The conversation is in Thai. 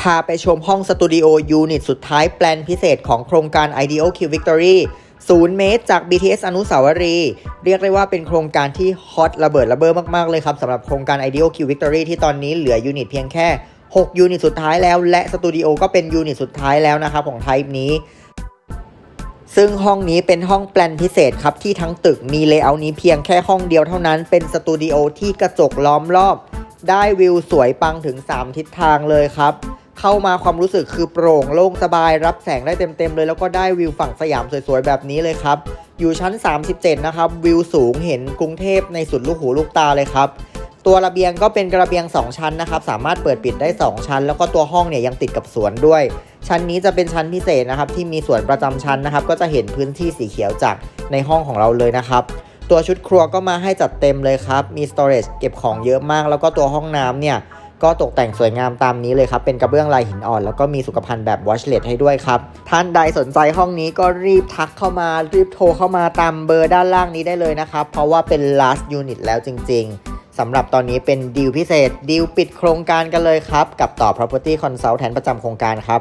พาไปชมห้องสตูดิโอยูนิตสุดท้ายแปลนพิเศษของโครงการ IDEO Q Victory ศูนย์เมตรจาก BTS อนุสาวรีย์เรียกได้ว่าเป็นโครงการที่ฮอตระเบิดระเบ้อมาก ๆ เลยครับสำหรับโครงการ IDEO Q Victory ที่ตอนนี้เหลือยูนิตเพียงแค่ 6 ยูนิตสุดท้ายแล้ว และสตูดิโอก็เป็นยูนิตสุดท้ายแล้วนะครับของไทป์นี้ ซึ่งห้องนี้เป็นห้องแปลนพิเศษครับที่ทั้งตึกมีเลเยอร์นี้เพียงแค่ห้องเดียวเท่านั้น เป็นสตูดิโอที่กระจกล้อมรอบ ได้วิวสวยปังถึง 3 ทิศทางเลยครับ เข้ามาความรู้สึกคือโปร่งโล่งสบายรับแสงได้เต็มๆเลย แล้วก็ได้วิวฝั่งสยามสวยๆแบบนี้เลยครับ อยู่ชั้น 37 นะครับ วิวสูงเห็นกรุงเทพในสุดลูกหูลูกตาเลยครับ ตัวระเบียงก็เป็นกระเบียง 2 ชั้นนะครับ สามารถเปิดปิดได้ 2 ชั้น แล้วก็ตัวห้องเนี่ยยังติดกับสวนด้วย ชั้นนี้จะเป็นชั้นพิเศษนะครับ ที่มีสวนประจำชั้นนะครับ ก็จะเห็นพื้นที่สีเขียวจากในห้องของเราเลยนะครับตัวชุดครัวก็มาให้จัดเต็มเลยครับ มี storage เก็บของเยอะมาก แล้วก็ตัวห้องน้ำเนี่ย ก็ตกแต่งสวยงามตามนี้เลยครับ เป็นกระเบื้องลายหินอ่อน แล้วก็มีสุขภัณฑ์แบบวอชเลตให้ด้วยครับ ท่านใดสนใจห้องนี้ก็รีบทักเข้ามา รีบโทรเข้ามาตามเบอร์ด้านล่างนี้ได้เลยนะครับ เพราะว่าเป็น last unit แล้วจริง ๆสำหรับตอนนี้เป็นดีลพิเศษดีลปิดโครงการกันเลยครับ กับต่อ property consultant ประจำโครงการครับ